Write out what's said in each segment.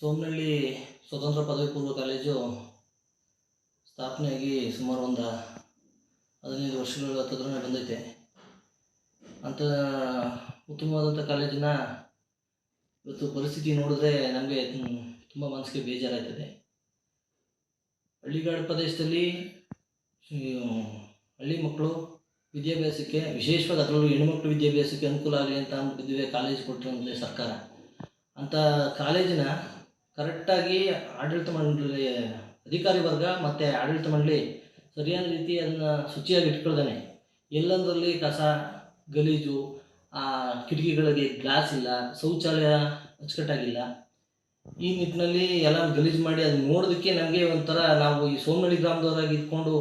ಸೋಮನಹಳ್ಳಿ ಸ್ವತಂತ್ರ ಪದವಿ ಪೂರ್ವ ಕಾಲೇಜು ಸ್ಥಾಪನೆಯಾಗಿ ಸುಮಾರು ಒಂದು ಹದಿನೈದು ವರ್ಷಗಳ ಹತ್ತಿರನೇ ಬಂದೈತೆ. ಅಂಥ ಉತ್ತಮವಾದಂಥ ಕಾಲೇಜಿನ ಇವತ್ತು ಪರಿಸ್ಥಿತಿ ನೋಡಿದ್ರೆ ನಮಗೆ ತುಂಬ ಮನಸ್ಸಿಗೆ ಬೇಜಾರಾಗ್ತದೆ. ಹಳ್ಳಿಗಾಡು ಪ್ರದೇಶದಲ್ಲಿ ಹಳ್ಳಿ ಮಕ್ಕಳು ವಿದ್ಯಾಭ್ಯಾಸಕ್ಕೆ ವಿಶೇಷವಾಗಿ ಅದರಲ್ಲೂ ಹೆಣ್ಮಕ್ಳು ವಿದ್ಯಾಭ್ಯಾಸಕ್ಕೆ ಅನುಕೂಲ ಆಗಲಿ ಅಂತ ಅಂದ್ಬಿಟ್ಟಿದ್ವಿ ಕಾಲೇಜ್ ಕೊಟ್ಟಿರೋದೇ ಸರ್ಕಾರ. ಅಂಥ ಕಾಲೇಜಿನ ಕರೆಕ್ಟಾಗಿ ಆಡಳಿತ ಮಂಡಳಿ, ಅಧಿಕಾರಿ ವರ್ಗ ಮತ್ತು ಆಡಳಿತ ಮಂಡಳಿ ಸರಿಯಾದ ರೀತಿ ಅದನ್ನು ಶುಚಿಯಾಗಿ ಇಟ್ಕೊಳ್ದಾನೆ ಎಲ್ಲಂದರಲ್ಲಿ ಕಸ, ಗಲೀಜು, ಆ ಕಿಟಕಿಗಳಿಗೆ ಗ್ಲಾಸ್ ಇಲ್ಲ, ಶೌಚಾಲಯ ಅಚ್ಚುಕಟ್ಟಾಗಿಲ್ಲ. ಈ ನಿಟ್ಟಿನಲ್ಲಿ ಎಲ್ಲ ಗಲೀಜು ಮಾಡಿ ಅದು ನೋಡೋದಕ್ಕೆ ನಮಗೆ ಒಂಥರ ನಾವು ಈ ಸೋಮಳ್ಳಿ ಗ್ರಾಮದವರಾಗಿ ಇದ್ಕೊಂಡು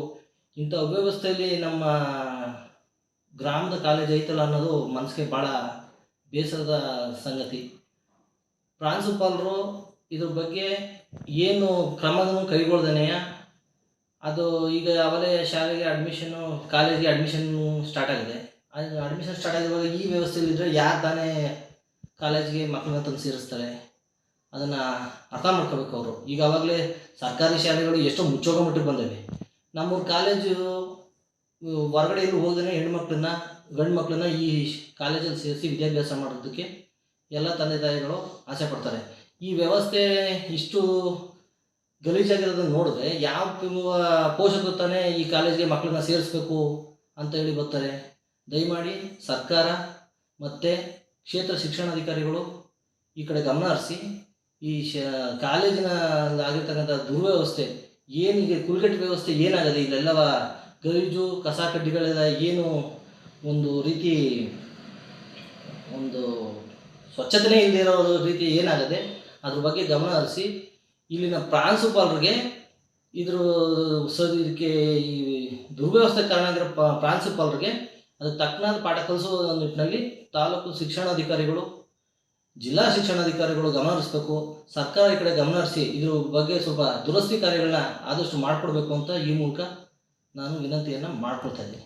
ಇಂಥ ಅವ್ಯವಸ್ಥೆಯಲ್ಲಿ ನಮ್ಮ ಗ್ರಾಮದ ಕಾಲೇಜ್ ಐತಲ್ಲ ಅನ್ನೋದು ಮನಸ್ಸಿಗೆ ಭಾಳ ಬೇಸರದ ಸಂಗತಿ. ಪ್ರಾಂಶುಪಾಲರು ಇದ್ರ ಬಗ್ಗೆ ಏನು ಕ್ರಮವನ್ನು ಕೈಗೊಳ್ದನೆಯ? ಅದು ಈಗ ಅವಲೇ ಶಾಲೆಗೆ ಅಡ್ಮಿಷನ್ನು ಕಾಲೇಜಿಗೆ ಅಡ್ಮಿಷನ್ ಸ್ಟಾರ್ಟ್ ಆಗಿದೆ. ಅಡ್ಮಿಷನ್ ಸ್ಟಾರ್ಟ್ ಆಗಿರುವಾಗ ಈ ವ್ಯವಸ್ಥೆಯಲ್ಲಿದ್ದರೆ ಯಾರು ತಾನೇ ಕಾಲೇಜಿಗೆ ಮಕ್ಕಳನ್ನ ತಂದು ಸೇರಿಸ್ತಾರೆ? ಅದನ್ನು ಅರ್ಥ ಮಾಡ್ಕೋಬೇಕು ಅವರು. ಈಗ ಆವಾಗಲೇ ಸರ್ಕಾರಿ ಶಾಲೆಗಳು ಎಷ್ಟೋ ಮುಚ್ಚೋಗೋ ಬಂದಿವೆ. ನಮ್ಮೂರು ಕಾಲೇಜು ಹೊರಗಡೆ ಎಲ್ಲೂ ಹೋಗ್ದೇ ಹೆಣ್ಮಕ್ಳನ್ನ, ಗಂಡು ಮಕ್ಕಳನ್ನ ಈ ಕಾಲೇಜಲ್ಲಿ ಸೇರಿಸಿ ವಿದ್ಯಾಭ್ಯಾಸ ಮಾಡೋದಕ್ಕೆ ಎಲ್ಲ ತಂದೆ ತಾಯಿಗಳು ಆಸೆ ಪಡ್ತಾರೆ. ಈ ವ್ಯವಸ್ಥೆ ಇಷ್ಟು ಗಲೀಜಾಗಿರೋದನ್ನು ನೋಡಿದ್ರೆ ಯಾವ ಪೋಷಕರು ತಾನೇ ಈ ಕಾಲೇಜಿಗೆ ಮಕ್ಕಳನ್ನ ಸೇರಿಸ್ಬೇಕು ಅಂತ ಹೇಳಿ ಬರ್ತಾರೆ. ದಯಮಾಡಿ ಸರ್ಕಾರ ಮತ್ತು ಕ್ಷೇತ್ರ ಶಿಕ್ಷಣಾಧಿಕಾರಿಗಳು ಈ ಕಡೆ ಗಮನ ಹರಿಸಿ, ಈ ಶ, ಕಾಲೇಜಿನ ಆಗಿರ್ತಕ್ಕಂಥ ದುರ್ವ್ಯವಸ್ಥೆ, ಏನಿಗೆ ಕುಲ್ಕಟ್ಟಿ ವ್ಯವಸ್ಥೆ ಏನಾಗದೆ ಇಲ್ಲೆಲ್ಲವ ಗಲೀಜು, ಕಸ ಕಡ್ಡಿಗಳೆಲ್ಲ ಏನು ಒಂದು ರೀತಿ ಒಂದು ಸ್ವಚ್ಛತೆನೇ ಇಲ್ಲದಿರೋ ರೀತಿ ಏನಾಗದೆ ಅದ್ರ ಬಗ್ಗೆ ಗಮನ ಹರಿಸಿ, ಇಲ್ಲಿನ ಪ್ರಾಂಶುಪಾಲರಿಗೆ ಇದ್ರ ಸ ಇದಕ್ಕೆ ಈ ದುರ್ವ್ಯವಸ್ಥೆ ಕಾರಣ ಆಗಿರೋ ಪ್ರಾಂಶುಪಾಲರಿಗೆ ಅದಕ್ಕೆ ತಕ್ಕನಾದ ಪಾಠ ಕಲಿಸುವ ನಿಟ್ಟಿನಲ್ಲಿ ತಾಲೂಕು ಶಿಕ್ಷಣಾಧಿಕಾರಿಗಳು, ಜಿಲ್ಲಾ ಶಿಕ್ಷಣಾಧಿಕಾರಿಗಳು ಗಮನ ಹರಿಸ್ಬೇಕು. ಸರ್ಕಾರ ಈ ಕಡೆ ಗಮನ ಹರಿಸಿ ಇದ್ರ ಬಗ್ಗೆ ಸ್ವಲ್ಪ ದುರಸ್ತಿ ಕಾರ್ಯಗಳನ್ನ ಆದಷ್ಟು ಮಾಡಿಕೊಡ್ಬೇಕು ಅಂತ ಈ ಮೂಲಕ ನಾನು ವಿನಂತಿಯನ್ನು ಮಾಡ್ಕೊಳ್ತಾ ಇದ್ದೀನಿ.